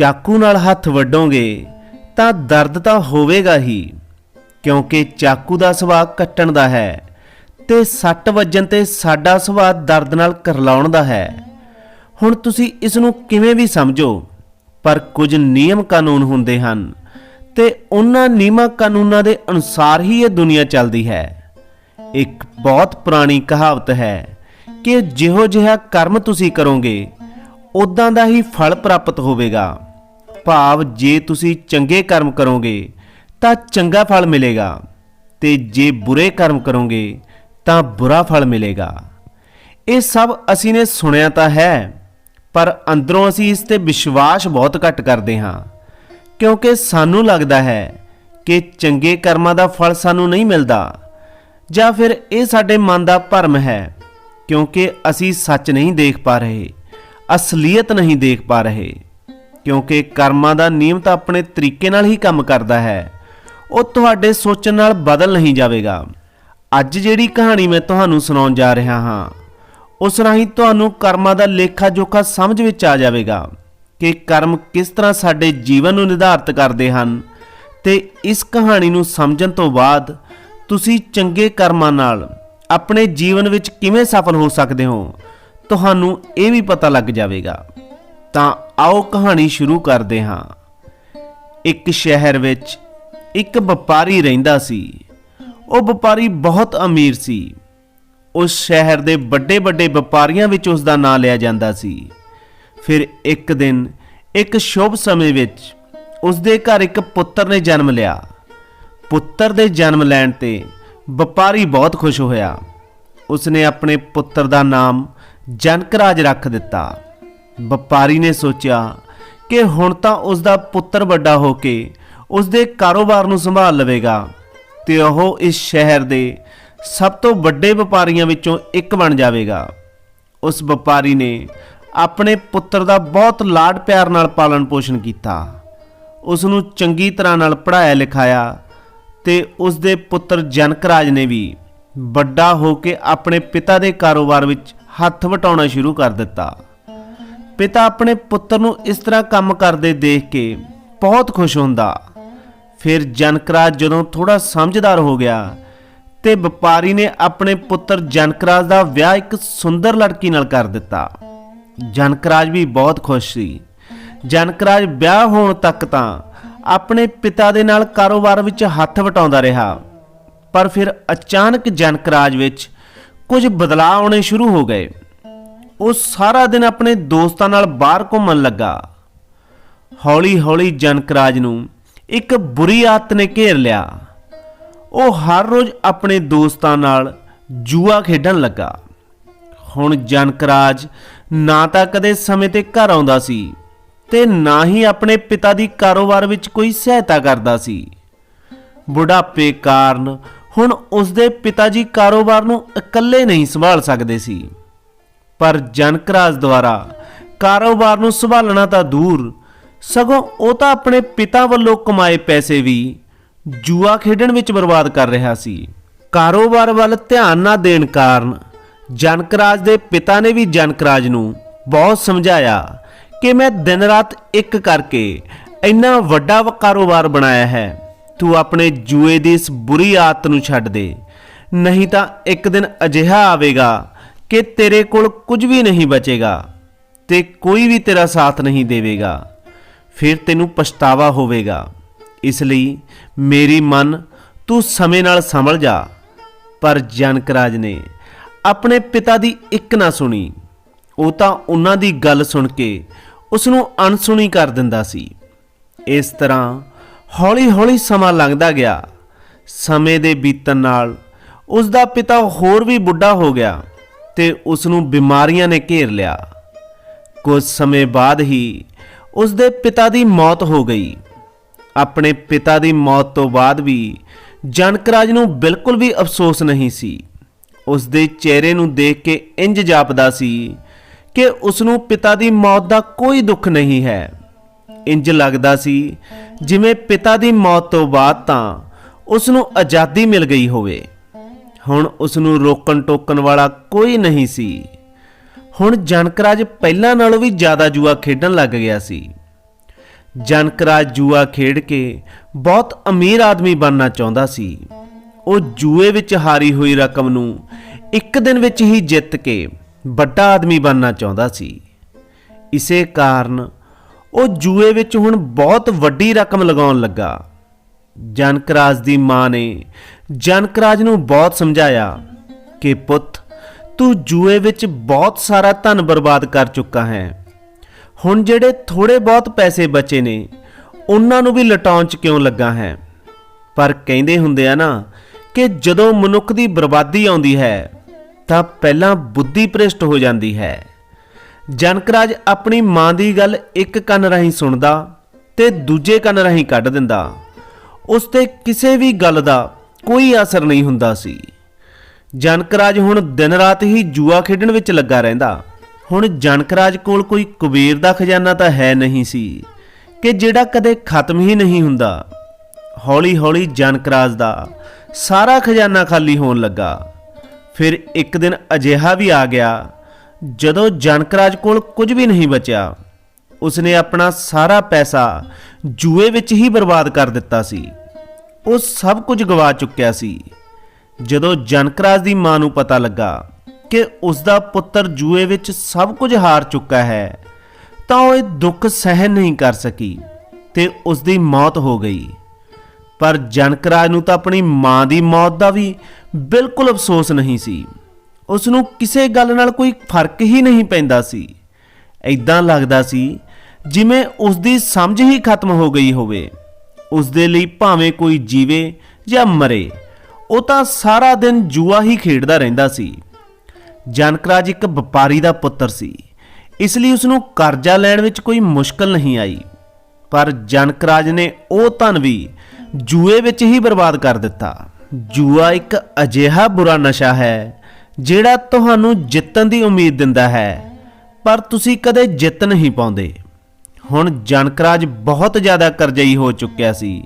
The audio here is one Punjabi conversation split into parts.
ਚਾਕੂ ਨਾਲ ਹੱਥ ਵੱਡੋਗੇ ਤਾਂ ਦਰਦ ਤਾਂ ਹੋਵੇਗਾ ਹੀ, ਕਿਉਂਕਿ ਚਾਕੂ ਦਾ ਸੁਭਾਅ ਕੱਟਣ ਦਾ ਹੈ, ਤੇ ਸੱਟ ਵੱਜਣ ਤੇ ਸਾਡਾ ਸੁਭਾਅ ਦਰਦ ਨਾਲ ਕਰਲਾਉਣ ਦਾ ਹੈ। ਹੁਣ ਤੁਸੀਂ ਇਸ ਨੂੰ ਕਿਵੇਂ ਵੀ ਸਮਝੋ, ਪਰ ਕੁਝ ਨਿਯਮ ਕਾਨੂੰਨ ਹੁੰਦੇ ਹਨ, ਤੇ ਉਹਨਾਂ ਨਿਯਮਾਂ ਕਾਨੂੰਨਾਂ ਦੇ ਅਨੁਸਾਰ ਹੀ ਇਹ ਦੁਨੀਆ ਚੱਲਦੀ ਹੈ। ਇੱਕ ਬਹੁਤ ਪੁਰਾਣੀ ਕਹਾਵਤ ਹੈ ਕਿ ਜਿਹੋ ਜਿਹਾ ਕਰਮ ਤੁਸੀਂ ਕਰੋਗੇ ਉਦਾਂ ਦਾ ਹੀ ਫਲ ਪ੍ਰਾਪਤ ਹੋਵੇਗਾ। ਭਾਵ ਜੇ ਤੁਸੀਂ ਚੰਗੇ ਕਰਮ ਕਰੋਗੇ, ਤਾਂ ਚੰਗਾ ਫਲ ਮਿਲੇਗਾ। ਤੇ ਜੇ ਬੁਰੇ ਕਰਮ ਕਰੋਗੇ, ਤਾਂ ਬੁਰਾ ਫਲ ਮਿਲੇਗਾ। ਇਹ ਸਭ ਅਸੀਂ ਨੇ ਸੁਣਿਆ ਤਾਂ ਹੈ, ਪਰ ਅੰਦਰੋਂ ਅਸੀਂ ਇਸ ਤੇ ਵਿਸ਼ਵਾਸ ਬਹੁਤ ਘੱਟ ਕਰਦੇ ਹਾਂ। ਕਿਉਂਕਿ ਸਾਨੂੰ ਲੱਗਦਾ ਹੈ ਕਿ ਚੰਗੇ ਕਰਮਾਂ ਦਾ ਫਲ ਸਾਨੂੰ ਨਹੀਂ ਮਿਲਦਾ, ਜਾਂ ਫਿਰ ਇਹ ਸਾਡੇ ਮਨ ਦਾ ਭਰਮ ਹੈ, ਕਿਉਂਕਿ ਅਸੀਂ ਸੱਚ ਨਹੀਂ ਦੇਖ ਪਾ ਰਹੇ, ਅਸਲੀਅਤ ਨਹੀਂ ਦੇਖ ਪਾ ਰਹੇ। ਕਿਉਂਕਿ ਕਰਮਾਂ ਦਾ ਨਿਯਮ ਤਾਂ ਆਪਣੇ ਤਰੀਕੇ ਨਾਲ ਹੀ ਕੰਮ ਕਰਦਾ ਹੈ। ਉਹ ਤੁਹਾਡੇ ਸੋਚਣ ਨਾਲ ਬਦਲ ਨਹੀਂ ਜਾਵੇਗਾ। ਅੱਜ ਜਿਹੜੀ ਕਹਾਣੀ ਮੈਂ ਤੁਹਾਨੂੰ ਸੁਣਾਉਣ ਜਾ ਰਿਹਾ ਹਾਂ, ਉਸ ਰਾਹੀਂ ਤੁਹਾਨੂੰ ਕਰਮਾਂ ਦਾ ਲੇਖਾ ਜੋਖਾ ਸਮਝ ਵਿੱਚ ਆ ਜਾਵੇਗਾ ਕਿ ਕਰਮ ਕਿਸ ਤਰ੍ਹਾਂ ਸਾਡੇ ਜੀਵਨ ਨੂੰ ਨਿਰਧਾਰਤ ਕਰਦੇ ਹਨ ਤੇ ਇਸ ਕਹਾਣੀ ਨੂੰ ਸਮਝਣ ਤੋਂ ਬਾਅਦ ਤੁਸੀਂ ਚੰਗੇ ਕਰਮਾਂ ਨਾਲ ਆਪਣੇ ਜੀਵਨ ਵਿੱਚ ਕਿਵੇਂ ਸਫਲ ਹੋ ਸਕਦੇ ਹੋ, ਤੁਹਾਨੂੰ ਇਹ ਵੀ ਪਤਾ ਲੱਗ ਜਾਵੇਗਾ। ਤਾਂ ਆਓ ਕਹਾਣੀ ਸ਼ੁਰੂ ਕਰਦੇ ਹਾਂ। ਇੱਕ ਸ਼ਹਿਰ ਵਿੱਚ ਇੱਕ ਵਪਾਰੀ ਰਹਿੰਦਾ ਸੀ। ਉਹ ਵਪਾਰੀ ਬਹੁਤ ਅਮੀਰ ਸੀ। ਉਸ ਸ਼ਹਿਰ ਦੇ ਵੱਡੇ ਵੱਡੇ ਵਪਾਰੀਆਂ ਵਿੱਚ ਉਸ ਦਾ ਨਾਂ ਲਿਆ ਜਾਂਦਾ ਸੀ। ਫਿਰ ਇੱਕ ਦਿਨ, ਇੱਕ ਸ਼ੁਭ ਸਮੇਂ ਵਿੱਚ ਉਸ ਦੇ ਘਰ ਇੱਕ ਪੁੱਤਰ ਨੇ ਜਨਮ ਲਿਆ। ਪੁੱਤਰ ਦੇ ਜਨਮ ਲੈਣ ਤੇ ਵਪਾਰੀ ਬਹੁਤ ਖੁਸ਼ ਹੋਇਆ। ਉਸਨੇ ਆਪਣੇ ਪੁੱਤਰ ਦਾ ਨਾਮ ਜਨਕ ਰਾਜ ਰੱਖ ਦਿੱਤਾ। ਵਪਾਰੀ ਨੇ ਸੋਚਿਆ ਕਿ ਹੁਣ ਤਾਂ ਉਸ ਦਾ ਪੁੱਤਰ ਵੱਡਾ ਹੋ ਕੇ ਉਸ ਦੇ ਕਾਰੋਬਾਰ ਨੂੰ ਸੰਭਾਲ ਲਵੇਗਾ ਤੇ ਉਹ ਇਸ ਸ਼ਹਿਰ ਦੇ ਸਭ ਤੋਂ ਵੱਡੇ ਵਪਾਰੀਆਂ ਵਿੱਚੋਂ ਇੱਕ ਬਣ ਜਾਵੇਗਾ। ਉਸ ਵਪਾਰੀ ਨੇ ਆਪਣੇ ਪੁੱਤਰ ਦਾ ਬਹੁਤ ਲਾਡ ਪਿਆਰ ਨਾਲ ਪਾਲਣ ਪੋਸ਼ਣ ਕੀਤਾ। ਉਸ ਨੂੰ ਚੰਗੀ ਤਰ੍ਹਾਂ ਨਾਲ ਪੜ੍ਹਾਇਆ ਲਿਖਾਇਆ ਤੇ ਉਸ ਦੇ ਪੁੱਤਰ ਜਨਕਰਾਜ ਨੇ ਵੀ ਵੱਡਾ ਹੋ ਕੇ ਆਪਣੇ ਪਿਤਾ ਦੇ ਕਾਰੋਬਾਰ ਵਿੱਚ ਹੱਥ ਵਟਾਉਣਾ ਸ਼ੁਰੂ ਕਰ ਦਿੱਤਾ। ਪਿਤਾ ਆਪਣੇ ਪੁੱਤਰ ਨੂੰ ਇਸ ਤਰ੍ਹਾਂ ਕੰਮ ਕਰਦੇ ਦੇਖ ਕੇ ਬਹੁਤ ਖੁਸ਼ ਹੁੰਦਾ। ਫਿਰ ਜਨਕਰਾਜ ਜਦੋਂ ਥੋੜਾ ਸਮਝਦਾਰ ਹੋ ਗਿਆ ਤੇ ਵਪਾਰੀ ਨੇ ਆਪਣੇ ਪੁੱਤਰ ਜਨਕਰਾਜ ਦਾ ਵਿਆਹ ਇੱਕ ਸੁੰਦਰ ਲੜਕੀ ਨਾਲ ਕਰ ਦਿੱਤਾ। ਜਨਕਰਾਜ ਵੀ ਬਹੁਤ ਖੁਸ਼ ਸੀ। ਜਨਕਰਾਜ ਵਿਆਹ ਹੋਣ ਤੱਕ ਤਾਂ ਆਪਣੇ ਪਿਤਾ ਦੇ ਨਾਲ ਕਾਰੋਬਾਰ ਵਿੱਚ ਹੱਥ ਵਟਾਉਂਦਾ ਰਿਹਾ। ਪਰ ਫਿਰ ਅਚਾਨਕ ਜਨਕਰਾਜ ਵਿੱਚ ਕੁਝ ਬਦਲਾਅ ਆਉਣੇ ਸ਼ੁਰੂ ਹੋ ਗਏ। ਉਹ ਸਾਰਾ ਦਿਨ ਆਪਣੇ ਦੋਸਤਾਂ ਨਾਲ ਬਾਹਰ ਘੁੰਮਣ ਲੱਗਾ। ਹੌਲੀ-ਹੌਲੀ ਜਨਕਰਾਜ ਨੂੰ ਇੱਕ ਬੁਰੀ ਆਦਤ ਨੇ ਘੇਰ ਲਿਆ। ਉਹ ਹਰ ਰੋਜ਼ ਆਪਣੇ ਦੋਸਤਾਂ ਨਾਲ ਜੂਆ ਖੇਡਣ ਲੱਗਾ। ਹੁਣ ਜਨਕਰਾਜ ਨਾ ਤਾਂ ਕਦੇ ਸਮੇਂ ਤੇ ਘਰ ਆਉਂਦਾ ਸੀ ਤੇ ਨਾ ਹੀ ਆਪਣੇ ਪਿਤਾ ਦੀ ਕਾਰੋਬਾਰ ਵਿੱਚ ਕੋਈ ਸਹਾਇਤਾ ਕਰਦਾ ਸੀ। ਬੁਢਾਪੇ ਕਾਰਨ ਹੁਣ ਉਸਦੇ ਪਿਤਾ ਜੀ ਕਾਰੋਬਾਰ ਨੂੰ ਇਕੱਲੇ ਨਹੀਂ ਸੰਭਾਲ ਸਕਦੇ ਸੀ। ਪਰ ਜਨਕਰਾਜ ਦੁਆਰਾ ਕਾਰੋਬਾਰ ਨੂੰ ਸੰਭਾਲਣਾ ਤਾਂ ਦੂਰ, ਸਗੋਂ ਉਹ ਤਾਂ ਆਪਣੇ ਪਿਤਾ ਵੱਲੋਂ ਕਮਾਏ ਪੈਸੇ ਵੀ ਜੂਆ ਖੇਡਣ ਵਿੱਚ ਬਰਬਾਦ ਕਰ ਰਿਹਾ ਸੀ। ਕਾਰੋਬਾਰ ਵੱਲ ਧਿਆਨ ਨਾ ਦੇਣ ਕਾਰਨ ਜਨਕਰਾਜ ਦੇ ਪਿਤਾ ਨੇ ਵੀ ਜਨਕਰਾਜ ਨੂੰ ਬਹੁਤ ਸਮਝਾਇਆ ਕਿ ਮੈਂ ਦਿਨ ਰਾਤ ਇੱਕ ਕਰਕੇ ਇੰਨਾ ਵੱਡਾ ਕਾਰੋਬਾਰ ਬਣਾਇਆ ਹੈ, ਤੂੰ ਆਪਣੇ ਜੂਏ ਦੀ ਇਸ ਬੁਰੀ ਆਦਤ ਨੂੰ ਛੱਡ ਦੇ, ਨਹੀਂ ਤਾਂ ਇੱਕ ਦਿਨ ਅਜਿਹਾ ਆਵੇਗਾ ਕਿ ਤੇਰੇ ਕੋਲ ਕੁਝ ਵੀ ਨਹੀਂ ਬਚੇਗਾ ਤੇ ਕੋਈ ਵੀ ਤੇਰਾ ਸਾਥ ਨਹੀਂ ਦੇਵੇਗਾ। ਫਿਰ ਤੈਨੂੰ ਪਛਤਾਵਾ ਹੋਵੇਗਾ। ਇਸ ਲਈ ਮੇਰੀ ਮਨ, ਤੂੰ ਸਮੇਂ ਨਾਲ ਸੰਭਲ ਜਾ। ਪਰ ਜਨਕਰਾਜ ਨੇ ਆਪਣੇ ਪਿਤਾ ਦੀ ਇੱਕ ਨਾ ਸੁਣੀ। ਉਹ ਤਾਂ ਉਹਨਾਂ ਦੀ ਗੱਲ ਸੁਣ ਕੇ ਉਸ ਨੂੰ ਅਣਸੁਣੀ ਕਰ ਦਿੰਦਾ ਸੀ। ਇਸ ਤਰ੍ਹਾਂ ਹੌਲੀ-ਹੌਲੀ ਸਮਾਂ ਲੰਘਦਾ ਗਿਆ। ਸਮੇਂ ਦੇ ਬੀਤਣ ਨਾਲ ਉਸ ਦਾ ਪਿਤਾ ਹੋਰ ਵੀ ਬੁੱਢਾ ਹੋ ਗਿਆ। ਤੇ ਉਸ ਨੂੰ ਬਿਮਾਰੀਆਂ ਨੇ ਘੇਰ ਲਿਆ। ਕੁਝ ਸਮੇਂ ਬਾਅਦ ਹੀ ਉਸ ਦੇ ਪਿਤਾ ਦੀ ਮੌਤ ਹੋ ਗਈ। ਆਪਣੇ ਪਿਤਾ ਦੀ ਮੌਤ ਤੋਂ ਬਾਅਦ ਵੀ ਜਨਕਰਾਜ ਨੂੰ ਬਿਲਕੁਲ ਵੀ ਅਫਸੋਸ ਨਹੀਂ ਸੀ। ਉਸ ਦੇ ਚਿਹਰੇ ਨੂੰ ਦੇਖ ਕੇ ਇੰਜ ਜਾਪਦਾ ਸੀ ਕਿ ਉਸ ਨੂੰ ਪਿਤਾ ਦੀ ਮੌਤ ਦਾ ਕੋਈ ਦੁੱਖ ਨਹੀਂ ਹੈ। ਇੰਜ ਲੱਗਦਾ ਸੀ ਜਿਵੇਂ ਪਿਤਾ ਦੀ ਮੌਤ ਤੋਂ ਬਾਅਦ ਤਾਂ ਉਸ ਨੂੰ ਆਜ਼ਾਦੀ ਮਿਲ ਗਈ ਹੋਵੇ। ਹੁਣ ਉਸ ਨੂੰ ਰੋਕਣ ਟੋਕਣ ਵਾਲਾ ਕੋਈ ਨਹੀਂ ਸੀ। ਹੁਣ ਜਨਕਰਾਜ ਪਹਿਲਾਂ ਨਾਲੋਂ ਵੀ ਜ਼ਿਆਦਾ ਜੂਆ ਖੇਡਣ ਲੱਗ ਗਿਆ ਸੀ। ਜਨਕਰਾਜ ਜੂਆ ਖੇਡ ਕੇ ਬਹੁਤ ਅਮੀਰ ਆਦਮੀ ਬਣਨਾ ਚਾਹੁੰਦਾ ਸੀ। ਉਹ ਜੂਏ ਵਿੱਚ ਹਾਰੀ ਹੋਈ ਰਕਮ ਨੂੰ ਇੱਕ ਦਿਨ ਵਿੱਚ ਹੀ ਜਿੱਤ ਕੇ ਵੱਡਾ ਆਦਮੀ ਬਣਨਾ ਚਾਹੁੰਦਾ ਸੀ। ਇਸੇ ਕਾਰਨ ਉਹ ਜੂਏ ਵਿੱਚ ਹੁਣ ਬਹੁਤ ਵੱਡੀ ਰਕਮ ਲਗਾਉਣ ਲੱਗਾ। ਜਨਕਰਾਜ ਦੀ ਮਾਂ ਨੇ ਜਨਕਰਾਜ ਨੂੰ ਬਹੁਤ ਸਮਝਾਇਆ ਕਿ ਪੁੱਤ, ਤੂੰ ਜੂਏ ਵਿੱਚ ਬਹੁਤ ਸਾਰਾ ਧਨ ਬਰਬਾਦ ਕਰ ਚੁੱਕਾ ਹੈ। ਹੁਣ ਜਿਹੜੇ ਥੋੜੇ ਬਹੁਤ ਪੈਸੇ ਬਚੇ ਨੇ, ਉਹਨਾਂ ਨੂੰ ਵੀ ਲਟਾਉਣ 'ਚ ਕਿਉਂ ਲੱਗਾ ਹੈ? ਪਰ ਕਹਿੰਦੇ ਹੁੰਦੇ ਆ ਨਾ ਕਿ ਜਦੋਂ ਮਨੁੱਖ ਦੀ ਬਰਬਾਦੀ ਆਉਂਦੀ ਹੈ, ਤਾਂ ਪਹਿਲਾਂ ਬੁੱਧੀ ਭ੍ਰਿਸ਼ਟ ਹੋ ਜਾਂਦੀ ਹੈ। ਜਨਕਰਾਜ ਆਪਣੀ ਮਾਂ ਦੀ ਗੱਲ ਇੱਕ ਕੰਨ ਰਾਹੀਂ ਸੁਣਦਾ ਤੇ ਦੂਜੇ ਕੰਨ ਰਾਹੀਂ ਕੱਢ ਦਿੰਦਾ। ਉਸ ਤੇ ਕਿਸੇ ਵੀ ਗੱਲ ਦਾ ਕੋਈ ਅਸਰ ਨਹੀਂ ਹੁੰਦਾ ਸੀ। ਜਨਕਰਾਜ ਹੁਣ ਦਿਨ ਰਾਤ ਹੀ ਜੂਆ ਖੇਡਣ ਵਿੱਚ ਲੱਗਾ ਰਹਿੰਦਾ। ਹੁਣ ਜਨਕਰਾਜ ਕੋਲ ਕੋਈ ਕੁਬੇਰ ਦਾ ਖਜ਼ਾਨਾ ਤਾਂ ਹੈ ਨਹੀਂ ਸੀ ਕਿ ਜਿਹੜਾ ਕਦੇ ਖਤਮ ਹੀ ਨਹੀਂ ਹੁੰਦਾ। ਹੌਲੀ-ਹੌਲੀ ਜਨਕਰਾਜ ਦਾ ਸਾਰਾ ਖਜ਼ਾਨਾ ਖਾਲੀ ਹੋਣ ਲੱਗਾ। ਫਿਰ ਇੱਕ ਦਿਨ ਅਜਿਹਾ ਵੀ ਆ ਗਿਆ, ਜਦੋਂ ਜਨਕਰਾਜ ਕੋਲ ਕੁਝ ਵੀ ਨਹੀਂ ਬਚਿਆ। ਉਸਨੇ ਆਪਣਾ ਸਾਰਾ ਪੈਸਾ ਜੂਏ ਵਿੱਚ ਹੀ ਬਰਬਾਦ ਕਰ ਦਿੱਤਾ ਸੀ। ਉਹ ਸਭ ਕੁਝ ਗਵਾ ਚੁੱਕਿਆ ਸੀ। ਜਦੋਂ ਜਨਕਰਾਜ ਦੀ ਮਾਂ ਨੂੰ ਪਤਾ ਲੱਗਾ ਕਿ ਉਸ ਦਾ ਪੁੱਤਰ ਜੂਏ ਵਿੱਚ ਸਭ ਕੁਝ ਹਾਰ ਚੁੱਕਾ ਹੈ, ਤਾਂ ਉਹ ਇਹ ਦੁੱਖ ਸਹਿਣ ਨਹੀਂ ਕਰ ਸਕੀ ਤੇ ਉਸ ਦੀ ਮੌਤ ਹੋ ਗਈ। ਪਰ ਜਨਕਰਾਜ ਨੂੰ ਤਾਂ ਆਪਣੀ ਮਾਂ ਦੀ ਮੌਤ ਦਾ ਵੀ ਬਿਲਕੁਲ ਅਫਸੋਸ ਨਹੀਂ ਸੀ। ਉਸ ਨੂੰ ਕਿਸੇ ਗੱਲ ਨਾਲ ਕੋਈ ਫ਼ਰਕ ਹੀ ਨਹੀਂ ਪੈਂਦਾ ਸੀ। ਐਦਾਂ ਲੱਗਦਾ ਸੀ ਜਿਵੇਂ ਉਸ ਦੀ ਸਮਝ ਹੀ ਖਤਮ ਹੋ ਗਈ ਹੋਵੇ। ਉਸ ਦੇ ਲਈ ਭਾਵੇਂ ਕੋਈ ਜੀਵੇ ਜਾਂ ਮਰੇ, ਉਹ ਤਾਂ ਸਾਰਾ ਦਿਨ ਜੂਆ ਹੀ ਖੇਡਦਾ ਰਹਿੰਦਾ ਸੀ। ਜਨਕਰਾਜ ਇੱਕ ਵਪਾਰੀ ਦਾ ਪੁੱਤਰ ਸੀ, ਇਸ ਲਈ ਉਸ ਨੂੰ ਕਰਜ਼ਾ ਲੈਣ ਵਿੱਚ ਕੋਈ ਮੁਸ਼ਕਲ ਨਹੀਂ ਆਈ। ਪਰ ਜਨਕਰਾਜ ਨੇ ਉਹ ਧਨ ਵੀ ਜੂਏ ਵਿੱਚ ਹੀ ਬਰਬਾਦ ਕਰ ਦਿੱਤਾ। ਜੂਆ ਇੱਕ ਅਜਿਹਾ ਬੁਰਾ ਨਸ਼ਾ ਹੈ, ਜਿਹੜਾ ਤੁਹਾਨੂੰ ਜਿੱਤਣ ਦੀ ਉਮੀਦ ਦਿੰਦਾ ਹੈ, ਪਰ ਤੁਸੀਂ ਕਦੇ ਜਿੱਤ ਨਹੀਂ ਪਾਉਂਦੇ। ਹੁਣ ਜਨਕਰਾਜ ਬਹੁਤ ਜ਼ਿਆਦਾ ਕਰਜ਼ਈ ਹੋ ਚੁੱਕਿਆ ਸੀ।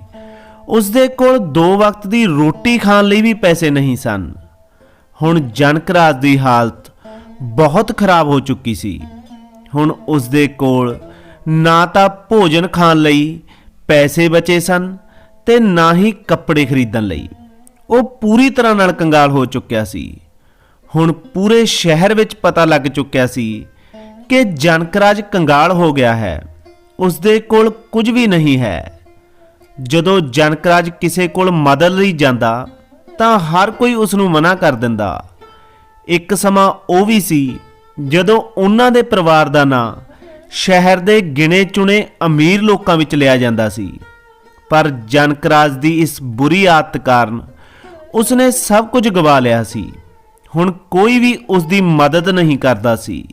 ਉਸ ਦੇ ਕੋਲ ਦੋ ਵਕਤ ਦੀ ਰੋਟੀ ਖਾਣ ਲਈ ਵੀ ਪੈਸੇ ਨਹੀਂ ਸਨ। ਹੁਣ ਜਨਕਰਾਜ ਦੀ ਹਾਲਤ ਬਹੁਤ ਖਰਾਬ ਹੋ ਚੁੱਕੀ ਸੀ। ਹੁਣ ਉਸ ਦੇ ਕੋਲ ਨਾ ਤਾਂ ਭੋਜਨ ਖਾਣ ਲਈ ਪੈਸੇ ਬਚੇ ਸਨ ਤੇ ਨਾ ਹੀ ਕੱਪੜੇ ਖਰੀਦਣ ਲਈ। ਉਹ ਪੂਰੀ ਤਰ੍ਹਾਂ ਨਾਲ ਕੰਗਾਲ ਹੋ ਚੁੱਕਿਆ ਸੀ। ਹੁਣ ਪੂਰੇ ਸ਼ਹਿਰ ਵਿੱਚ ਪਤਾ ਲੱਗ ਚੁੱਕਿਆ ਸੀ ਕਿ ਜਨਕਰਾਜ ਕੰਗਾਲ ਹੋ ਗਿਆ ਹੈ। ਉਸ ਦੇ ਕੋਲ ਕੁਝ ਵੀ ਨਹੀਂ ਹੈ। ਜਦੋਂ ਜਨਕਰਾਜ ਕਿਸੇ ਕੋਲ ਮਦਦ ਲਈ ਜਾਂਦਾ, ਤਾਂ ਹਰ ਕੋਈ ਉਸ ਨੂੰ ਮਨਾ ਕਰ ਦਿੰਦਾ। ਇੱਕ ਸਮਾਂ ਉਹ ਵੀ ਸੀ, ਜਦੋਂ ਉਹਨਾਂ ਦੇ ਪਰਿਵਾਰ ਦਾ ਨਾਂ ਸ਼ਹਿਰ ਦੇ ਗਿਣੇ ਚੁਣੇ ਅਮੀਰ ਲੋਕਾਂ ਵਿੱਚ ਲਿਆ ਜਾਂਦਾ ਸੀ। ਪਰ ਜਨਕਰਾਜ ਦੀ ਇਸ ਬੁਰੀ ਆਦਤ ਕਾਰਨ ਉਸਨੇ ਸਭ ਕੁਝ ਗਵਾ ਲਿਆ ਸੀ। ਹੁਣ ਕੋਈ ਵੀ ਉਸ ਦੀ ਮਦਦ ਨਹੀਂ ਕਰਦਾ ਸੀ।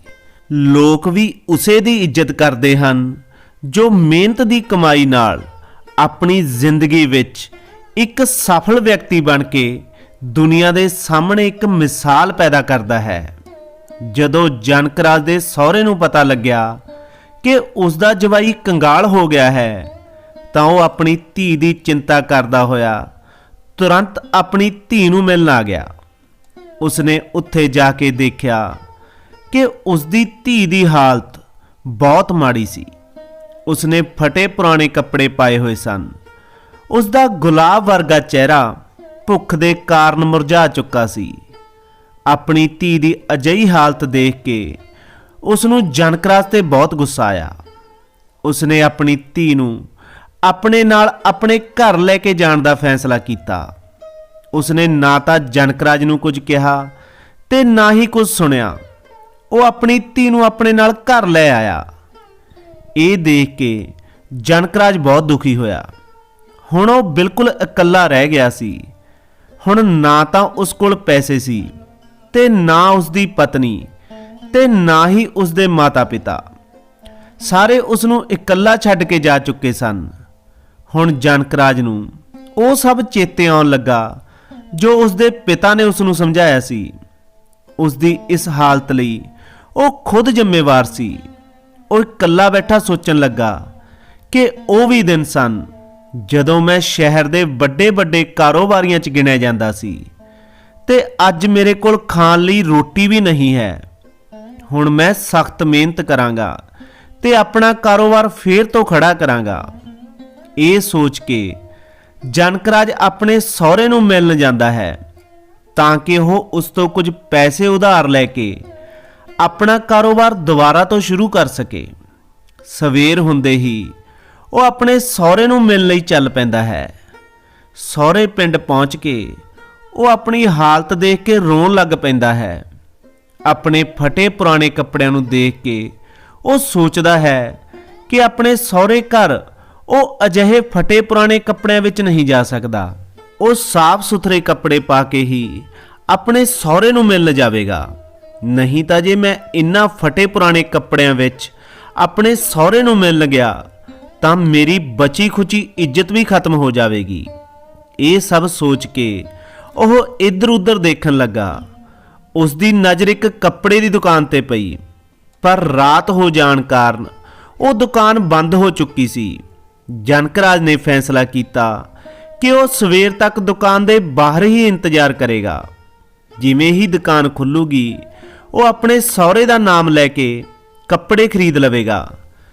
ਲੋਕ ਵੀ ਉਸੇ ਦੀ ਇੱਜ਼ਤ ਕਰਦੇ ਹਨ। ਜੋ ਮਿਹਨਤ ਦੀ ਕਮਾਈ ਨਾਲ ਆਪਣੀ ਜ਼ਿੰਦਗੀ ਵਿੱਚ ਇੱਕ ਸਫਲ ਵਿਅਕਤੀ ਬਣ ਕੇ ਦੁਨੀਆ ਦੇ ਸਾਹਮਣੇ ਇੱਕ ਮਿਸਾਲ ਪੈਦਾ ਕਰਦਾ ਹੈ। ਜਦੋਂ ਜਨਕ ਰਾਜ ਦੇ ਸਹੁਰੇ ਨੂੰ ਪਤਾ ਲੱਗਿਆ ਕਿ ਉਸ ਦਾ ਜਵਾਈ ਕੰਗਾਲ ਹੋ ਗਿਆ ਹੈ, ਤਾਂ ਉਹ ਆਪਣੀ ਧੀ ਦੀ ਚਿੰਤਾ ਕਰਦਾ ਹੋਇਆ ਤੁਰੰਤ ਆਪਣੀ ਧੀ ਨੂੰ ਮਿਲਣ ਆ ਗਿਆ। ਉਸਨੇ ਉੱਥੇ ਜਾ ਕੇ ਦੇਖਿਆ ਕਿ ਉਸ ਦੀ ਧੀ ਦੀ ਹਾਲਤ ਬਹੁਤ ਮਾੜੀ ਸੀ। ਉਸਨੇ ਫਟੇ ਪੁਰਾਣੇ ਕੱਪੜੇ ਪਾਏ ਹੋਏ ਸਨ। ਉਸ ਦਾ ਗੁਲਾਬ ਵਰਗਾ ਚਿਹਰਾ ਭੁੱਖ ਦੇ ਕਾਰਨ ਮੁਰਝਾ ਚੁੱਕਾ ਸੀ। ਆਪਣੀ ਧੀ ਦੀ ਅਜਿਹੀ ਹਾਲਤ ਦੇਖ ਕੇ ਉਸ ਨੂੰ ਜਨਕਰਾਜ ਤੇ ਬਹੁਤ ਗੁੱਸਾ ਆਇਆ। ਉਸਨੇ ਆਪਣੀ ਧੀ ਨੂੰ ਆਪਣੇ ਨਾਲ ਆਪਣੇ ਘਰ ਲੈ ਕੇ ਜਾਣ ਦਾ ਫੈਸਲਾ ਕੀਤਾ। ਉਸਨੇ ਨਾ ਤਾਂ ਜਨਕਰਾਜ ਨੂੰ ਕੁਝ ਕਿਹਾ ਤੇ ਨਾ ਹੀ ਕੁਝ ਸੁਣਿਆ। ਉਹ ਆਪਣੀ ਧੀ ਨੂੰ ਆਪਣੇ ਨਾਲ ਘਰ ਲੈ ਆਇਆ। ਇਹ ਦੇਖ ਕੇ ਜਨਕਰਾਜ ਬਹੁਤ ਦੁਖੀ ਹੋਇਆ। ਹੁਣ ਉਹ ਬਿਲਕੁਲ ਇਕੱਲਾ ਰਹਿ ਗਿਆ ਸੀ। ਹੁਣ ਨਾ ਤਾਂ ਉਸ ਕੋਲ ਪੈਸੇ ਸੀ ਤੇ ਨਾ ਉਸ ਦੀ ਪਤਨੀ ਤੇ ਨਾ ਹੀ ਉਸ ਦੇ ਮਾਤਾ-ਪਿਤਾ। ਸਾਰੇ ਉਸ ਨੂੰ ਇਕੱਲਾ ਛੱਡ ਕੇ ਜਾ ਚੁੱਕੇ ਸਨ। ਹੁਣ ਜਨਕਰਾਜ ਨੂੰ ਉਹ ਸਭ ਚੇਤੇ ਆਉਣ ਲੱਗਾ ਜੋ ਉਸ ਦੇ ਪਿਤਾ ਨੇ ਉਸ ਨੂੰ ਸਮਝਾਇਆ ਸੀ। ਉਸ ਦੀ ਇਸ ਹਾਲਤ ਲਈ ਉਹ ਖੁਦ ਜ਼ਿੰਮੇਵਾਰ ਸੀ। ਉਹ ਇਕੱਲਾ ਬੈਠਾ ਸੋਚਣ ਲੱਗਾ ਕਿ ਉਹ ਵੀ ਦਿਨ ਸਨ ਜਦੋਂ ਮੈਂ ਸ਼ਹਿਰ ਦੇ ਵੱਡੇ ਵੱਡੇ ਕਾਰੋਬਾਰੀਆਂ 'ਚ ਗਿਣਿਆ ਜਾਂਦਾ ਸੀ ਤੇ ਅੱਜ ਮੇਰੇ ਕੋਲ ਖਾਣ ਲਈ ਰੋਟੀ ਵੀ ਨਹੀਂ ਹੈ। ਹੁਣ ਮੈਂ ਸਖਤ ਮਿਹਨਤ ਕਰਾਂਗਾ ਤੇ ਆਪਣਾ ਕਾਰੋਬਾਰ ਫੇਰ ਤੋਂ ਖੜਾ ਕਰਾਂਗਾ। ਇਹ ਸੋਚ ਕੇ ਜਨਕਰਾਜ ਆਪਣੇ ਸਹੁਰੇ ਨੂੰ ਮਿਲਣ ਜਾਂਦਾ ਹੈ ਤਾਂ ਕਿ ਉਹ ਉਸ ਤੋਂ ਕੁਝ ਪੈਸੇ ਉਧਾਰ ਲੈ ਕੇ ਆਪਣਾ ਕਾਰੋਬਾਰ ਦੁਬਾਰਾ ਤੋਂ ਸ਼ੁਰੂ ਕਰ ਸਕੇ। ਸਵੇਰ ਹੁੰਦੇ ਹੀ ਉਹ ਆਪਣੇ ਸਹੁਰੇ ਨੂੰ ਮਿਲਣ ਲਈ ਚੱਲ ਪੈਂਦਾ ਹੈ। ਸਹੁਰੇ ਪਿੰਡ ਪਹੁੰਚ ਕੇ ਉਹ ਆਪਣੀ ਹਾਲਤ ਦੇਖ ਕੇ ਰੋਣ ਲੱਗ ਪੈਂਦਾ ਹੈ। ਆਪਣੇ ਫਟੇ ਪੁਰਾਣੇ ਕੱਪੜਿਆਂ ਨੂੰ ਦੇਖ ਕੇ ਉਹ ਸੋਚਦਾ ਹੈ ਕਿ ਆਪਣੇ ਸਹੁਰੇ ਘਰ ਉਹ ਅਜਿਹੇ ਫਟੇ ਪੁਰਾਣੇ ਕੱਪੜਿਆਂ ਵਿੱਚ ਨਹੀਂ ਜਾ ਸਕਦਾ। ਉਹ ਸਾਫ਼ ਸੁਥਰੇ ਕੱਪੜੇ ਪਾ ਕੇ ਹੀ ਆਪਣੇ ਸਹੁਰੇ ਨੂੰ ਮਿਲਣ ਜਾਵੇਗਾ। ਨਹੀਂ ਤਾਂ ਜੇ ਮੈਂ ਇੰਨਾ ਫਟੇ ਪੁਰਾਣੇ ਕੱਪੜਿਆਂ ਵਿੱਚ ਆਪਣੇ ਸਹੁਰੇ ਨੂੰ ਮਿਲਣ ਗਿਆ ਤਾਂ ਮੇਰੀ ਬਚੀ ਖੁਚੀ ਇੱਜ਼ਤ ਵੀ ਖਤਮ ਹੋ ਜਾਵੇਗੀ। ਇਹ ਸਭ ਸੋਚ ਕੇ ਉਹ ਇੱਧਰ ਉੱਧਰ ਦੇਖਣ ਲੱਗਾ। ਉਸ ਦੀ ਨਜ਼ਰ ਇੱਕ ਕੱਪੜੇ ਦੀ ਦੁਕਾਨ ਤੇ ਪਈ, ਪਰ ਰਾਤ ਹੋ ਜਾਣ ਕਾਰਨ ਉਹ ਦੁਕਾਨ ਬੰਦ ਹੋ ਚੁੱਕੀ ਸੀ। ਜਨਕਰਾਜ ਨੇ ਫੈਸਲਾ ਕੀਤਾ ਕਿ ਉਹ ਸਵੇਰ ਤੱਕ ਦੁਕਾਨ ਦੇ ਬਾਹਰ ਹੀ ਇੰਤਜ਼ਾਰ ਕਰੇਗਾ। ਜਿਵੇਂ ਹੀ ਦੁਕਾਨ ਖੁੱਲੂਗੀ ਉਹ ਆਪਣੇ ਸਹੁਰੇ ਦਾ ਨਾਮ ਲੈ ਕੇ ਕੱਪੜੇ ਖਰੀਦ ਲਵੇਗਾ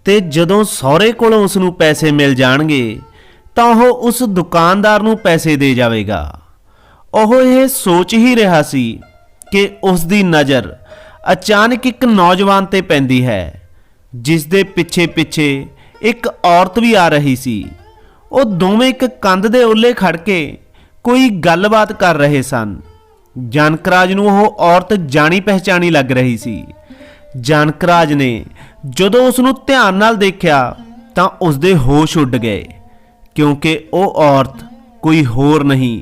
ਤੇ ਜਦੋਂ ਸਹੁਰੇ ਕੋਲੋਂ ਉਸ ਨੂੰ ਪੈਸੇ ਮਿਲ ਜਾਣਗੇ, ਤਾਂ ਉਹ ਉਸ ਦੁਕਾਨਦਾਰ ਨੂੰ ਪੈਸੇ ਦੇ ਜਾਵੇਗਾ। ਉਹ ਇਹ ਸੋਚ ਹੀ ਰਿਹਾ ਸੀ ਕਿ ਉਸ ਦੀ ਨਜ਼ਰ ਅਚਾਨਕ ਇੱਕ ਨੌਜਵਾਨ ਤੇ ਪੈਂਦੀ ਹੈ, ਜਿਸ ਦੇ ਪਿੱਛੇ ਪਿੱਛੇ ਇੱਕ ਔਰਤ ਵੀ ਆ ਰਹੀ ਸੀ। ਉਹ ਦੋਵੇਂ ਇੱਕ ਕੰਧ ਦੇ ਉੱਲੇ ਖੜ ਕੇ ਕੋਈ ਗੱਲਬਾਤ ਕਰ ਰਹੇ ਸਨ। ਜਾਨਕਰਾਜ ਨੂੰ ਉਹ ਔਰਤ ਜਾਣੀ ਪਹਿਚਾਣੀ ਲੱਗ ਰਹੀ ਸੀ। ਜਾਨਕਰਾਜ ਨੇ ਜਦੋਂ ਉਸ ਨੂੰ ਧਿਆਨ ਨਾਲ ਦੇਖਿਆ ਤਾਂ ਉਸ ਦੇ ਹੋਸ਼ ਉੱਡ ਗਏ, ਕਿਉਂਕਿ ਉਹ ਔਰਤ ਕੋਈ ਹੋਰ ਨਹੀਂ,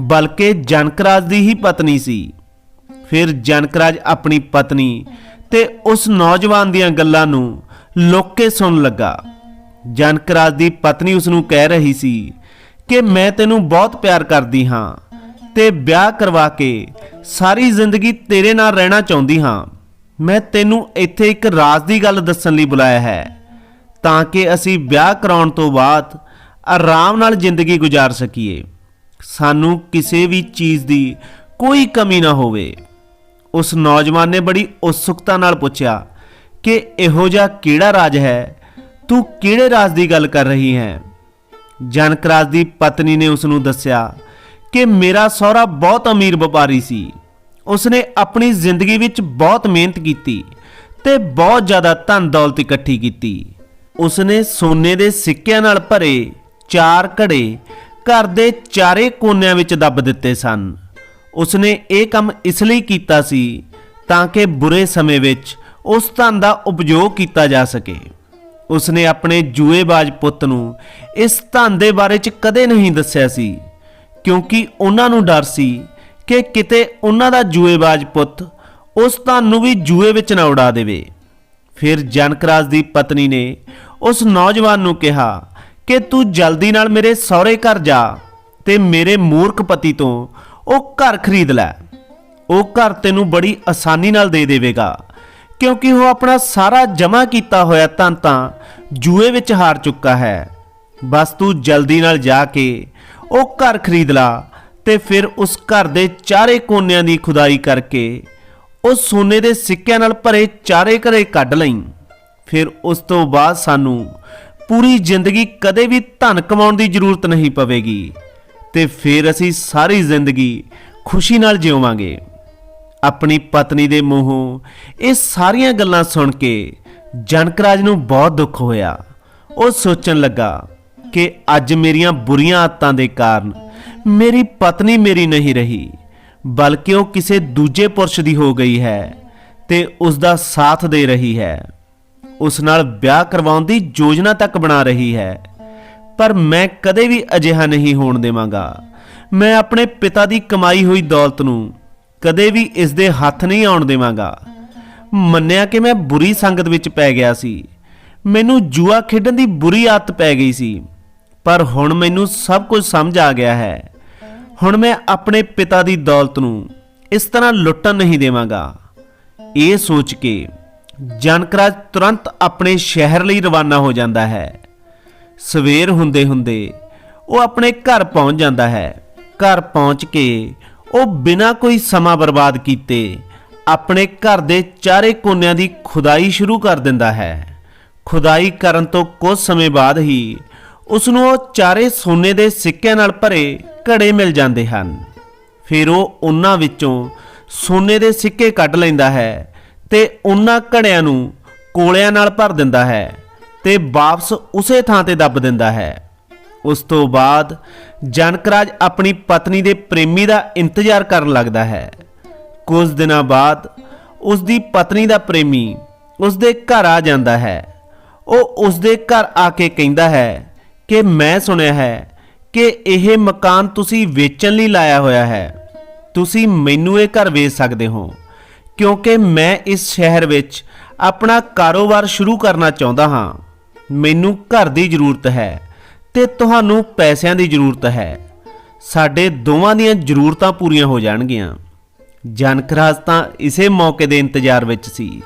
ਬਲਕਿ ਜਨਕਰਾਜ ਦੀ ਹੀ ਪਤਨੀ ਸੀ। ਫਿਰ ਜਨਕਰਾਜ ਆਪਣੀ ਪਤਨੀ ਤੇ ਉਸ ਨੌਜਵਾਨ ਦੀਆਂ ਗੱਲਾਂ ਨੂੰ ਲੁੱਕ ਕੇ ਸੁਣਨ ਲੱਗਾ। ਜਨਕਰਾਜ ਦੀ ਪਤਨੀ ਉਸ ਨੂੰ ਕਹਿ ਰਹੀ ਸੀ ਕਿ ਮੈਂ ਤੈਨੂੰ ਬਹੁਤ ਪਿਆਰ ਕਰਦੀ ਹਾਂ। ਤੇ ਵਿਆਹ ਕਰਵਾ ਕੇ ਸਾਰੀ ਜ਼ਿੰਦਗੀ ਤੇਰੇ ਨਾਲ ਰਹਿਣਾ ਚਾਹੁੰਦੀ ਹਾਂ। ਮੈਂ ਤੈਨੂੰ ਇੱਥੇ ਇੱਕ ਰਾਜ਼ ਦੀ ਗੱਲ ਦੱਸਣ ਲਈ ਬੁਲਾਇਆ ਹੈ, ਤਾਂ ਕਿ ਅਸੀਂ ਵਿਆਹ ਕਰਾਉਣ ਤੋਂ ਬਾਅਦ ਆਰਾਮ ਨਾਲ ਜ਼ਿੰਦਗੀ ਗੁਜ਼ਾਰ ਸਕੀਏ। ਸਾਨੂੰ ਕਿਸੇ ਵੀ ਚੀਜ਼ ਦੀ ਕੋਈ ਕਮੀ ਨਾ ਹੋਵੇ। ਉਸ ਨੌਜਵਾਨ ਨੇ ਬੜੀ ਉਤਸੁਕਤਾ ਨਾਲ ਪੁੱਛਿਆ ਕਿ ਇਹੋ ਜਿਹਾ ਕਿਹੜਾ ਰਾਜ ਹੈ? ਤੂੰ ਕਿਹੜੇ ਰਾਜ ਦੀ ਗੱਲ ਕਰ ਰਹੀ ਹੈ? ਜਨਕ ਰਾਜ ਦੀ ਪਤਨੀ ਨੇ ਉਸ ਨੂੰ ਦੱਸਿਆ ਕਿ ਮੇਰਾ ਸਹੁਰਾ ਬਹੁਤ ਅਮੀਰ ਵਪਾਰੀ ਸੀ। ਉਸਨੇ ਆਪਣੀ ਜ਼ਿੰਦਗੀ ਵਿੱਚ ਬਹੁਤ ਮਿਹਨਤ ਕੀਤੀ ਤੇ ਬਹੁਤ ਜ਼ਿਆਦਾ ਧਨ ਦੌਲਤ ਇਕੱਠੀ ਕੀਤੀ। ਉਸਨੇ ਸੋਨੇ ਦੇ ਸਿੱਕਿਆਂ ਨਾਲ ਭਰੇ ਚਾਰ ਘੜੇ ਘਰ ਦੇ ਚਾਰੇ ਕੋਨਿਆਂ ਵਿੱਚ ਦੱਬ ਦਿੱਤੇ ਸਨ। ਉਸਨੇ ਇਹ ਕੰਮ ਇਸ ਲਈ ਕੀਤਾ ਸੀ ਤਾਂ ਕਿ ਬੁਰੇ ਸਮੇਂ ਵਿੱਚ ਉਸ ਧਨ ਦਾ ਉਪਯੋਗ ਕੀਤਾ ਜਾ ਸਕੇ। ਉਸਨੇ ਆਪਣੇ ਜੂਏਬਾਜ਼ ਪੁੱਤ ਨੂੰ ਇਸ ਧਨ ਦੇ ਬਾਰੇ ਚ ਕਦੇ ਨਹੀਂ ਦੱਸਿਆ ਸੀ। ਕਿਉਂਕਿ ਉਹਨਾਂ ਨੂੰ ਡਰ ਸੀ ਕਿ ਕਿਤੇ ਉਹਨਾਂ ਦਾ ਜੂਏਬਾਜ਼ ਪੁੱਤ ਉਸ ਧਨ ਨੂੰ ਵੀ ਜੂਏ ਵਿੱਚ ਨਾ ਉਡਾ ਦੇਵੇ। ਫਿਰ ਜਨਕਰਾਜ ਦੀ ਪਤਨੀ ਨੇ ਉਸ ਨੌਜਵਾਨ ਨੂੰ ਕਿਹਾ ਕਿ ਤੂੰ ਜਲਦੀ ਨਾਲ ਮੇਰੇ ਸਹੁਰੇ ਘਰ ਜਾ ਤੇ ਮੇਰੇ ਮੂਰਖ ਪਤੀ ਤੋਂ ਉਹ ਘਰ ਖਰੀਦ ਲੈ। ਉਹ ਘਰ ਤੈਨੂੰ ਬੜੀ ਆਸਾਨੀ ਨਾਲ ਦੇ ਦੇਵੇਗਾ। ਕਿਉਂਕਿ ਉਹ ਆਪਣਾ ਸਾਰਾ ਜਮ੍ਹਾਂ ਕੀਤਾ ਹੋਇਆ ਧਨ ਤਾਂ ਜੂਏ ਵਿੱਚ ਹਾਰ ਚੁੱਕਾ ਹੈ। ਬਸ ਤੂੰ ਜਲਦੀ ਨਾਲ ਜਾ ਕੇ ਉਹ ਘਰ ਖਰੀਦ ਲਾ ਤੇ ਫਿਰ ਉਸ ਘਰ ਦੇ ਚਾਰੇ ਕੋਨਿਆਂ ਦੀ ਖੁਦਾਈ ਕਰਕੇ ਉਹ ਸੋਨੇ ਦੇ ਸਿੱਕਿਆਂ ਨਾਲ ਭਰੇ ਚਾਰੇ ਘਰੇ ਕੱਢ ਲਈ। ਫਿਰ ਉਸ ਤੋਂ ਬਾਅਦ ਸਾਨੂੰ ਪੂਰੀ ਜ਼ਿੰਦਗੀ ਕਦੇ ਵੀ ਧਨ ਕਮਾਉਣ ਦੀ ਜ਼ਰੂਰਤ ਨਹੀਂ ਪਵੇਗੀ ਤੇ ਫਿਰ ਅਸੀਂ ਸਾਰੀ ਜ਼ਿੰਦਗੀ ਖੁਸ਼ੀ ਨਾਲ ਜਿਉਵਾਂਗੇ ਆਪਣੀ ਪਤਨੀ ਦੇ ਮੂੰਹੋਂ ਇਹ ਸਾਰੀਆਂ ਗੱਲਾਂ ਸੁਣ ਕੇ ਜਨਕਰਾਜ ਨੂੰ ਬਹੁਤ ਦੁੱਖ ਹੋਇਆ। ਉਹ ਸੋਚਣ ਲੱਗਾ ਕਿ ਅੱਜ ਮੇਰੀਆਂ ਬੁਰੀਆਂ ਆਦਤਾਂ ਦੇ ਕਾਰਨ ਮੇਰੀ ਪਤਨੀ ਮੇਰੀ ਨਹੀਂ ਰਹੀ, ਬਲਕਿ ਉਹ ਕਿਸੇ ਦੂਜੇ ਪੁਰਸ਼ ਦੀ ਹੋ ਗਈ ਹੈ ਤੇ ਉਸ ਦਾ ਸਾਥ ਦੇ ਰਹੀ ਹੈ। ਉਸ ਨਾਲ ਵਿਆਹ ਕਰਵਾਉਣ ਦੀ ਯੋਜਨਾ ਤੱਕ ਬਣਾ ਰਹੀ ਹੈ। ਪਰ ਮੈਂ ਕਦੇ ਵੀ ਅਜਿਹਾ ਨਹੀਂ ਹੋਣ ਦੇਵਾਂਗਾ। ਮੈਂ ਆਪਣੇ ਪਿਤਾ ਦੀ ਕਮਾਈ ਹੋਈ ਦੌਲਤ ਨੂੰ ਕਦੇ ਵੀ ਇਸ ਦੇ ਹੱਥ ਨਹੀਂ ਆਉਣ ਦੇਵਾਂਗਾ। ਮੰਨਿਆ ਕਿ ਮੈਂ ਬੁਰੀ ਸੰਗਤ ਵਿੱਚ ਪੈ ਗਿਆ ਸੀ। ਮੈਨੂੰ ਜੂਆ ਖੇਡਣ ਦੀ ਬੁਰੀ ਆਦਤ ਪੈ ਗਈ ਸੀ। ਪਰ ਹੁਣ ਮੈਨੂੰ ਸਭ ਕੁਝ ਸਮਝ ਆ ਗਿਆ ਹੈ। ਹੁਣ ਮੈਂ ਆਪਣੇ ਪਿਤਾ ਦੀ ਦੌਲਤ ਨੂੰ ਇਸ ਤਰ੍ਹਾਂ ਲੁੱਟਣ ਨਹੀਂ ਦੇਵਾਂਗਾ। ਇਹ ਸੋਚ ਕੇ ਜਨਕਰਾਜ ਤੁਰੰਤ ਆਪਣੇ ਸ਼ਹਿਰ ਲਈ ਰਵਾਨਾ ਹੋ ਜਾਂਦਾ ਹੈ। ਸਵੇਰ ਹੁੰਦੇ ਹੁੰਦੇ ਉਹ ਆਪਣੇ ਘਰ ਪਹੁੰਚ ਜਾਂਦਾ ਹੈ। ਘਰ ਪਹੁੰਚ ਕੇ ਉਹ ਬਿਨਾਂ ਕੋਈ ਸਮਾਂ ਬਰਬਾਦ ਕੀਤੇ ਆਪਣੇ ਘਰ ਦੇ ਚਾਰੇ ਕੋਨਿਆਂ ਦੀ ਖੁਦਾਈ ਸ਼ੁਰੂ ਕਰ ਦਿੰਦਾ ਹੈ। ਖੁਦਾਈ ਕਰਨ ਤੋਂ ਕੁਝ ਸਮੇਂ ਬਾਅਦ ਹੀ ਉਸ ਨੂੰ ਉਹ ਚਾਰੇ ਸੋਨੇ ਦੇ ਸਿੱਕਿਆਂ ਨਾਲ ਭਰੇ ਘੜੇ ਮਿਲ ਜਾਂਦੇ ਹਨ। ਫਿਰ ਉਹ ਉਹਨਾਂ ਵਿੱਚੋਂ ਸੋਨੇ ਦੇ ਸਿੱਕੇ ਕੱਢ ਲੈਂਦਾ ਹੈ ਤੇ ਉਹਨਾਂ ਘੜਿਆਂ ਨੂੰ ਕੋਲਿਆਂ ਨਾਲ ਭਰ ਦਿੰਦਾ ਹੈ ਤੇ ਵਾਪਸ ਉਸੇ ਥਾਂ ਤੇ ਦੱਬ ਦਿੰਦਾ ਹੈ। ਉਸ ਤੋਂ ਬਾਅਦ ਜਨਕਰਾਜ ਆਪਣੀ ਪਤਨੀ ਦੇ ਪ੍ਰੇਮੀ ਦਾ ਇੰਤਜ਼ਾਰ ਕਰਨ ਲੱਗਦਾ ਹੈ। ਕੁਝ ਦਿਨਾਂ ਬਾਅਦ ਉਸ ਦੀ ਪਤਨੀ ਦਾ ਪ੍ਰੇਮੀ ਉਸ ਦੇ ਘਰ ਆ ਜਾਂਦਾ ਹੈ। ਉਹ ਉਸ ਦੇ ਘਰ ਆ ਕੇ ਕਹਿੰਦਾ ਹੈ ਕਿ ਮੈਂ ਸੁਣਿਆ ਹੈ ਕਿ ਇਹ ਮਕਾਨ ਤੁਸੀਂ ਵੇਚਣ ਲਈ ਲਾਇਆ ਹੋਇਆ ਹੈ। ਤੁਸੀਂ ਮੈਨੂੰ ਇਹ ਘਰ ਵੇਚ ਸਕਦੇ ਹੋ, ਕਿਉਂਕਿ ਮੈਂ ਇਸ ਸ਼ਹਿਰ ਵਿੱਚ ਆਪਣਾ ਕਾਰੋਬਾਰ ਸ਼ੁਰੂ ਕਰਨਾ ਚਾਹੁੰਦਾ ਹਾਂ। ਮੈਨੂੰ ਘਰ ਦੀ ਜ਼ਰੂਰਤ ਹੈ ਤੇ ਤੁਹਾਨੂੰ ਪੈਸਿਆਂ ਦੀ ਜ਼ਰੂਰਤ ਹੈ। ਸਾਡੇ ਦੋਵਾਂ ਦੀਆਂ ਜ਼ਰੂਰਤਾਂ ਪੂਰੀਆਂ ਹੋ ਜਾਣਗੀਆਂ। ਜਨਕਰਾਜ ਤਾਂ ਇਸੇ ਮੌਕੇ ਦੇ ਇੰਤਜ਼ਾਰ ਵਿੱਚ ਸੀ।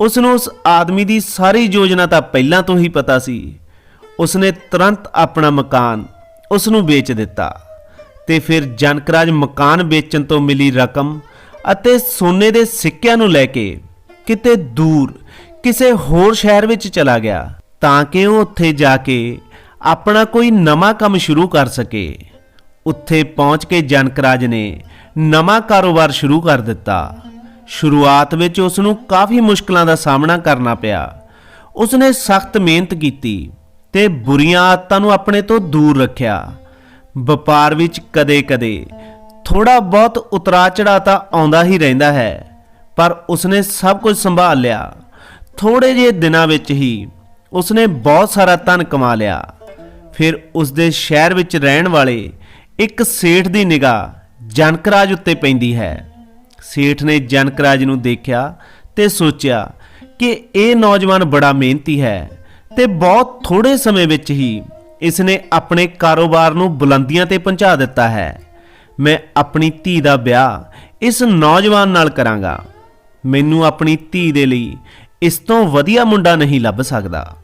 ਉਸ ਨੂੰ ਉਸ ਆਦਮੀ ਦੀ ਸਾਰੀ ਯੋਜਨਾ ਤਾਂ ਪਹਿਲਾਂ ਤੋਂ ਹੀ ਪਤਾ ਸੀ। ਉਸਨੇ ਤੁਰੰਤ ਆਪਣਾ ਮਕਾਨ ਉਸ ਨੂੰ ਵੇਚ ਦਿੱਤਾ ਤੇ ਫਿਰ ਜਨਕਰਾਜ ਮਕਾਨ ਵੇਚਣ ਤੋਂ ਮਿਲੀ ਰਕਮ ਅਤੇ ਸੋਨੇ ਦੇ ਸਿੱਕਿਆਂ ਨੂੰ ਲੈ ਕੇ ਕਿਤੇ ਦੂਰ ਕਿਸੇ ਹੋਰ ਸ਼ਹਿਰ ਵਿੱਚ ਚਲਾ ਗਿਆ ਤਾਂ ਕਿ ਉਹ ਉੱਥੇ ਜਾ ਕੇ ਆਪਣਾ ਕੋਈ ਨਵਾਂ ਕੰਮ ਸ਼ੁਰੂ ਕਰ ਸਕੇ। ਉੱਥੇ ਪਹੁੰਚ ਕੇ ਜਨਕਰਾਜ ਨੇ ਨਵਾਂ ਕਾਰੋਬਾਰ ਸ਼ੁਰੂ ਕਰ ਦਿੱਤਾ। ਸ਼ੁਰੂਆਤ ਵਿੱਚ ਉਸ ਨੂੰ ਕਾਫੀ ਮੁਸ਼ਕਲਾਂ ਦਾ ਸਾਹਮਣਾ ਕਰਨਾ ਪਿਆ। ਉਸ ਨੇ ਸਖਤ ਮਿਹਨਤ ਕੀਤੀ ਤੇ ਬੁਰੀਆਂ ਆਦਤਾਂ ਨੂੰ ਆਪਣੇ ਤੋਂ ਦੂਰ ਰੱਖਿਆ। ਵਪਾਰ ਵਿੱਚ ਕਦੇ-ਕਦੇ ਥੋੜਾ ਬਹੁਤ ਉਤਰਾ ਚੜ੍ਹਾਅ ਤਾਂ ਆਉਂਦਾ ਹੀ ਰਹਿੰਦਾ ਹੈ, ਪਰ ਉਸਨੇ ਸਭ ਕੁਝ ਸੰਭਾਲ ਲਿਆ। ਥੋੜੇ ਜਿਹੇ ਦਿਨਾਂ ਵਿੱਚ ਹੀ ਉਸਨੇ ਬਹੁਤ ਸਾਰਾ ਧਨ ਕਮਾ ਲਿਆ। ਫਿਰ ਉਸਦੇ ਸ਼ਹਿਰ ਵਿੱਚ ਰਹਿਣ ਵਾਲੇ ਇੱਕ ਸੇਠ ਦੀ ਨਿਗਾਹ ਜਨਕਰਾਜ ਉੱਤੇ ਪੈਂਦੀ ਹੈ। ਸੇਠ ਨੇ ਜਨਕਰਾਜ ਨੂੰ ਦੇਖਿਆ ਤੇ ਸੋਚਿਆ ਕਿ ਇਹ ਨੌਜਵਾਨ ਬੜਾ ਮਿਹਨਤੀ ਹੈ। ਤੇ ਬਹੁਤ ਥੋੜੇ ਸਮੇਂ ਵਿੱਚ ਹੀ ਇਸ ਨੇ ਆਪਣੇ ਕਾਰੋਬਾਰ ਨੂੰ ਬੁਲੰਦੀਆਂ ਤੇ ਪਹੁੰਚਾ ਦਿੱਤਾ ਹੈ। ਮੈਂ ਆਪਣੀ ਧੀ ਦਾ ਵਿਆਹ ਇਸ ਨੌਜਵਾਨ ਨਾਲ ਕਰਾਂਗਾ। ਮੈਨੂੰ ਆਪਣੀ ਧੀ ਦੇ ਲਈ ਇਸ ਤੋਂ ਵਧੀਆ ਮੁੰਡਾ ਨਹੀਂ ਲੱਭ ਸਕਦਾ।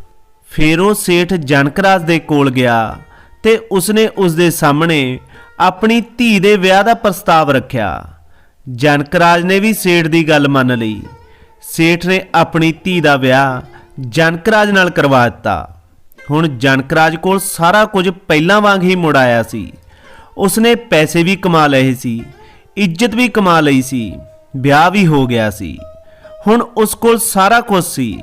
ਫਿਰ ਉਹ ਸੇਠ ਜਨਕਰਾਜ ਦੇ ਕੋਲ ਗਿਆ ਤੇ ਉਸਨੇ ਉਸ ਦੇ ਸਾਹਮਣੇ ਆਪਣੀ ਧੀ ਦੇ ਵਿਆਹ ਦਾ ਪ੍ਰਸਤਾਵ ਰੱਖਿਆ। ਜਨਕਰਾਜ ਨੇ ਵੀ ਸੇਠ ਦੀ ਗੱਲ ਮੰਨ ਲਈ। ਸੇਠ ਨੇ ਆਪਣੀ ਧੀ ਦਾ ਵਿਆਹ ਜਨਕਰਾਜ ਨਾਲ ਕਰਵਾ ਦਿੱਤਾ। ਹੁਣ ਜਨਕਰਾਜ ਕੋਲ ਸਾਰਾ ਕੁਝ ਪਹਿਲਾਂ ਵਾਂਗ ਹੀ ਮੁੜ ਆਇਆ ਸੀ। ਉਸਨੇ ਪੈਸੇ ਵੀ ਕਮਾ ਲਏ ਸੀ, ਇੱਜ਼ਤ ਵੀ ਕਮਾ ਲਈ ਸੀ, ਵਿਆਹ ਵੀ ਹੋ ਗਿਆ ਸੀ। ਹੁਣ ਉਸ ਕੋਲ ਸਾਰਾ ਕੁਝ ਸੀ।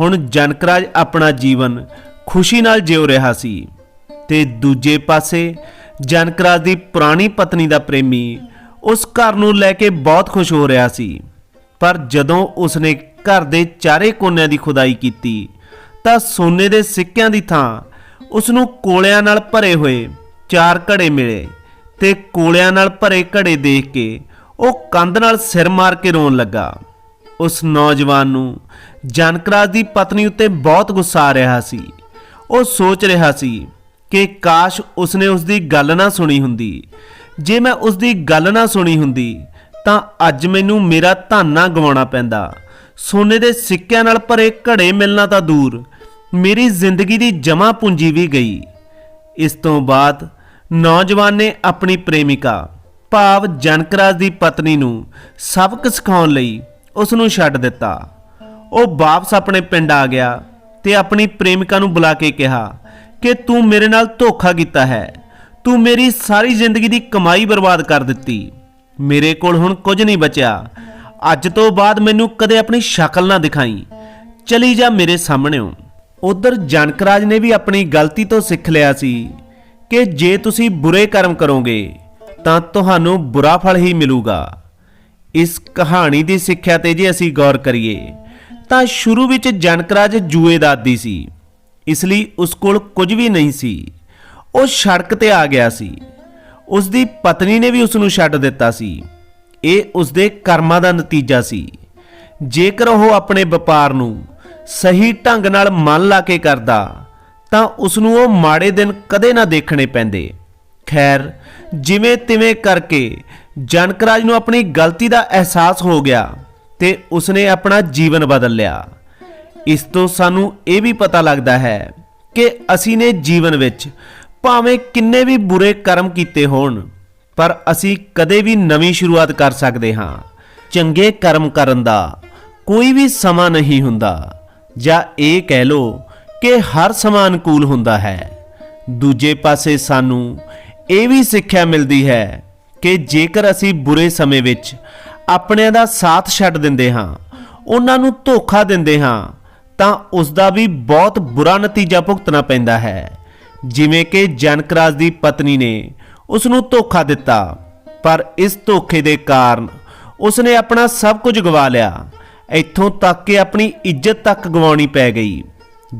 ਹੁਣ ਜਨਕਰਾਜ ਆਪਣਾ ਜੀਵਨ ਖੁਸ਼ੀ ਨਾਲ ਜਿਉ ਰਿਹਾ ਸੀ। ਤੇ ਦੂਜੇ ਪਾਸੇ ਜਨਕਰਾਜ ਦੀ ਪੁਰਾਣੀ ਪਤਨੀ ਦਾ ਪ੍ਰੇਮੀ ਉਸ ਘਰ ਨੂੰ ਲੈ ਕੇ ਬਹੁਤ ਖੁਸ਼ ਹੋ ਰਿਹਾ ਸੀ। ਪਰ ਜਦੋਂ ਉਸਨੇ ਘਰ ਦੇ ਚਾਰੇ ਕੋਨਿਆਂ ਦੀ ਖੁਦਾਈ ਕੀਤੀ। ਤਾਂ ਸੋਨੇ ਦੇ ਸਿੱਕਿਆਂ ਦੀ ਥਾਂ ਉਸ ਨੂੰ ਕੋਲਿਆਂ ਨਾਲ ਭਰੇ ਹੋਏ ਚਾਰ ਘੜੇ ਮਿਲੇ ਤੇ ਕੋਲਿਆਂ ਨਾਲ ਭਰੇ ਘੜੇ ਦੇਖ ਕੇ ਉਹ ਕੰਧ ਨਾਲ ਸਿਰ ਮਾਰ ਕੇ ਰੋਣ ਲੱਗਾ। ਉਸ ਨੌਜਵਾਨ ਨੂੰ ਜਨਕਰਾਜ ਦੀ ਪਤਨੀ ਉੱਤੇ ਬਹੁਤ ਗੁੱਸਾ ਆ ਰਿਹਾ ਸੀ। ਉਹ ਸੋਚ ਰਿਹਾ ਸੀ ਕਿ ਕਾਸ਼ ਉਸਨੇ ਉਸ ਦੀ ਗੱਲ ਨਾ ਸੁਣੀ ਹੁੰਦੀ। ਜੇ ਮੈਂ ਉਸ ਦੀ ਗੱਲ ਨਾ ਸੁਣੀ ਹੁੰਦੀ ਤਾਂ ਅੱਜ ਮੈਨੂੰ ਮੇਰਾ ਧਨ ਗਵਾਉਣਾ ਪੈਂਦਾ। ਸੋਨੇ ਦੇ ਸਿੱਕਿਆਂ ਨਾਲ ਭਰੇ ਘੜੇ ਮਿਲਣਾ ਤਾਂ ਦੂਰ। ਮੇਰੀ ਜ਼ਿੰਦਗੀ ਦੀ ਜਮਾ ਪੂੰਜੀ ਵੀ ਗਈ। ਇਸ ਤੋਂ ਬਾਅਦ ਨੌਜਵਾਨ ਨੇ ਆਪਣੀ ਪ੍ਰੇਮਿਕਾ, ਭਾਵ ਜਨਕਰਾਜ ਦੀ ਪਤਨੀ ਨੂੰ ਸਬਕ ਸਿਖਾਉਣ ਲਈ ਉਸ ਨੂੰ ਛੱਡ ਦਿੱਤਾ। ਉਹ ਵਾਪਸ ਆਪਣੇ ਪਿੰਡ ਆ ਗਿਆ ਤੇ ਆਪਣੀ ਪ੍ਰੇਮਿਕਾ ਨੂੰ ਬੁਲਾ ਕੇ ਕਿਹਾ ਕਿ ਤੂੰ ਮੇਰੇ ਨਾਲ ਧੋਖਾ ਕੀਤਾ ਹੈ। ਤੂੰ ਮੇਰੀ ਸਾਰੀ ਜ਼ਿੰਦਗੀ ਦੀ ਕਮਾਈ ਬਰਬਾਦ ਕਰ ਦਿੱਤੀ। ਮੇਰੇ ਕੋਲ ਹੁਣ ਕੁਝ ਨਹੀਂ ਬਚਿਆ। ਅੱਜ ਤੋਂ ਬਾਅਦ ਮੈਨੂੰ ਕਦੇ ਆਪਣੀ ਸ਼ਕਲ ਨਾ ਦਿਖਾਈ। ਚਲੀ ਜਾ ਮੇਰੇ ਸਾਹਮਣੇੋਂ ਉਧਰ ਜਨਕਰਾਜ ਨੇ ਵੀ ਆਪਣੀ ਗਲਤੀ ਤੋਂ ਸਿੱਖ ਲਿਆ ਸੀ ਕਿ ਜੇ ਤੁਸੀਂ ਬੁਰੇ ਕਰਮ ਕਰੋਗੇ, ਤਾਂ ਤੁਹਾਨੂੰ ਬੁਰਾ ਫਲ ਹੀ ਮਿਲੂਗਾ। ਇਸ ਕਹਾਣੀ ਦੀ ਸਿੱਖਿਆ ਤੇ ਜੇ ਅਸੀਂ ਗੌਰ ਕਰੀਏ, ਤਾਂ ਸ਼ੁਰੂ ਵਿੱਚ ਜਨਕਰਾਜ ਜੂਏ ਦਾ ਆਦੀ ਸੀ। ਇਸ ਲਈ ਉਸ ਕੋਲ ਕੁਝ ਵੀ ਨਹੀਂ ਸੀ। ਉਹ ਸੜਕ ਤੇ ਆ ਗਿਆ ਸੀ। ਉਸ ਦੀ ਪਤਨੀ ਨੇ ਵੀ ਉਸ ਨੂੰ ਛੱਡ ਦਿੱਤਾ ਸੀ। ਇਹ ਉਸਦੇ ਕਰਮਾਂ ਦਾ ਨਤੀਜਾ ਸੀ। ਜੇਕਰ ਉਹ ਆਪਣੇ ਵਪਾਰ ਨੂੰ ਸਹੀ ਢੰਗ ਨਾਲ ਮਨ ਲਾ ਕੇ ਕਰਦਾ, ਤਾਂ ਉਸ ਨੂੰ ਉਹ ਮਾੜੇ ਦਿਨ ਕਦੇ ਨਾ ਦੇਖਣੇ ਪੈਂਦੇ। ਖੈਰ, ਜਿਵੇਂ ਤਿਵੇਂ ਕਰਕੇ ਜਨਕਰਾਜ ਨੂੰ ਆਪਣੀ ਗਲਤੀ ਦਾ ਅਹਿਸਾਸ ਹੋ ਗਿਆ ਤੇ ਉਸਨੇ ਆਪਣਾ ਜੀਵਨ ਬਦਲ ਲਿਆ। ਇਸ ਤੋਂ ਸਾਨੂੰ ਇਹ ਵੀ ਪਤਾ ਲੱਗਦਾ ਹੈ ਕਿ ਅਸੀਂ ਨੇ ਜੀਵਨ ਵਿੱਚ ਭਾਵੇਂ ਕਿੰਨੇ ਵੀ ਬੁਰੇ ਕਰਮ ਕੀਤੇ ਹੋਣ ਪਰ ਅਸੀਂ ਕਦੇ ਵੀ ਨਵੀਂ ਸ਼ੁਰੂਆਤ ਕਰ ਸਕਦੇ ਹਾਂ। ਚੰਗੇ ਕਰਮ ਕਰਨ ਦਾ ਕੋਈ ਵੀ ਸਮਾਂ ਨਹੀਂ ਹੁੰਦਾ। ਜਾਂ ਇਹ ਕਹਿ ਲਓ ਕਿ ਹਰ ਸਮਾਂ ਅਨੁਕੂਲ ਹੁੰਦਾ ਹੈ। ਦੂਜੇ ਪਾਸੇ ਸਾਨੂੰ ਇਹ ਵੀ ਸਿੱਖਿਆ ਮਿਲਦੀ ਹੈ ਕਿ ਜੇਕਰ ਅਸੀਂ ਬੁਰੇ ਸਮੇਂ ਵਿੱਚ ਆਪਣਿਆਂ ਦਾ ਸਾਥ ਛੱਡ ਦਿੰਦੇ ਹਾਂ, ਉਹਨਾਂ ਨੂੰ ਧੋਖਾ ਦਿੰਦੇ ਹਾਂ, ਤਾਂ ਉਸ ਦਾ ਵੀ ਬਹੁਤ ਬੁਰਾ ਨਤੀਜਾ ਭੁਗਤਣਾ ਪੈਂਦਾ ਹੈ। ਜਿਵੇਂ ਕਿ ਜਨਕਰਾਜ ਦੀ ਪਤਨੀ ਨੇ ਉਸ ਨੂੰ ਧੋਖਾ ਦਿੱਤਾ, ਪਰ ਇਸ ਧੋਖੇ ਦੇ ਕਾਰਨ ਉਸ ਨੇ ਆਪਣਾ ਸਭ ਕੁਝ ਗਵਾ ਲਿਆ। ਇੱਥੋਂ ਤੱਕ ਕਿ ਆਪਣੀ ਇੱਜ਼ਤ ਤੱਕ ਗਵਾਉਣੀ ਪੈ ਗਈ।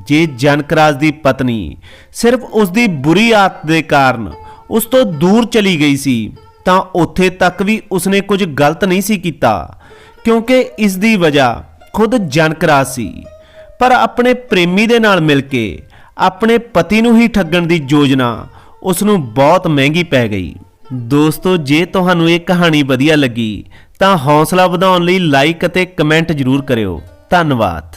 ਜੇ ਜਨਕਰਾਜ ਦੀ ਪਤਨੀ ਸਿਰਫ ਉਸ ਦੀ ਬੁਰੀ ਆਦਤ ਦੇ ਕਾਰਨ ਉਸ ਤੋਂ ਦੂਰ ਚਲੀ ਗਈ ਸੀ, ਤਾਂ ਉੱਥੇ ਤੱਕ ਵੀ ਉਸਨੇ ਕੁਝ ਗਲਤ ਨਹੀਂ ਸੀ ਕੀਤਾ, ਕਿਉਂਕਿ ਇਸ ਦੀ ਵਜ੍ਹਾ ਖੁਦ ਜਨਕਰਾਜ ਸੀ। ਪਰ ਆਪਣੇ ਪ੍ਰੇਮੀ ਦੇ ਨਾਲ ਮਿਲ ਕੇ, ਆਪਣੇ ਪਤੀ ਨੂੰ ਹੀ ਠੱਗਣ ਦੀ ਯੋਜਨਾ ਉਸ ਨੂੰ ਬਹੁਤ ਮਹਿੰਗੀ ਪੈ ਗਈ। ਦੋਸਤੋ, ਜੇ ਤੁਹਾਨੂੰ ਇਹ ਕਹਾਣੀ ਵਧੀਆ ਲੱਗੀ, ਤਾਂ ਹੌਸਲਾ ਵਧਾਉਣ ਲਈ ਲਾਈਕ ਅਤੇ ਕਮੈਂਟ ਜ਼ਰੂਰ ਕਰਿਓ। ਧੰਨਵਾਦ।